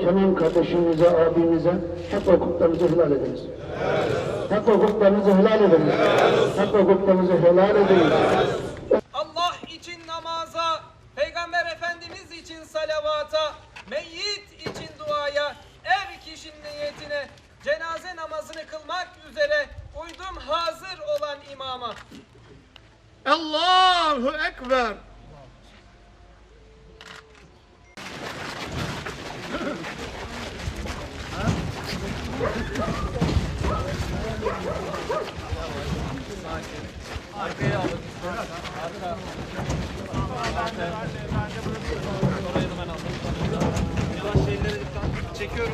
Kenan kardeşimize, abimize hak hukuklarınızı helal ediniz. Hak hukuklarınızı helal ediniz. Hak hukuklarınızı helal ediniz. Allah için namaza, Peygamber Efendimiz için salavata, meyyit için duaya, ev kişinin niyetine, cenaze namazını kılmak üzere uydum hazır olan imama. Allahu Ekber. Çekiyorum.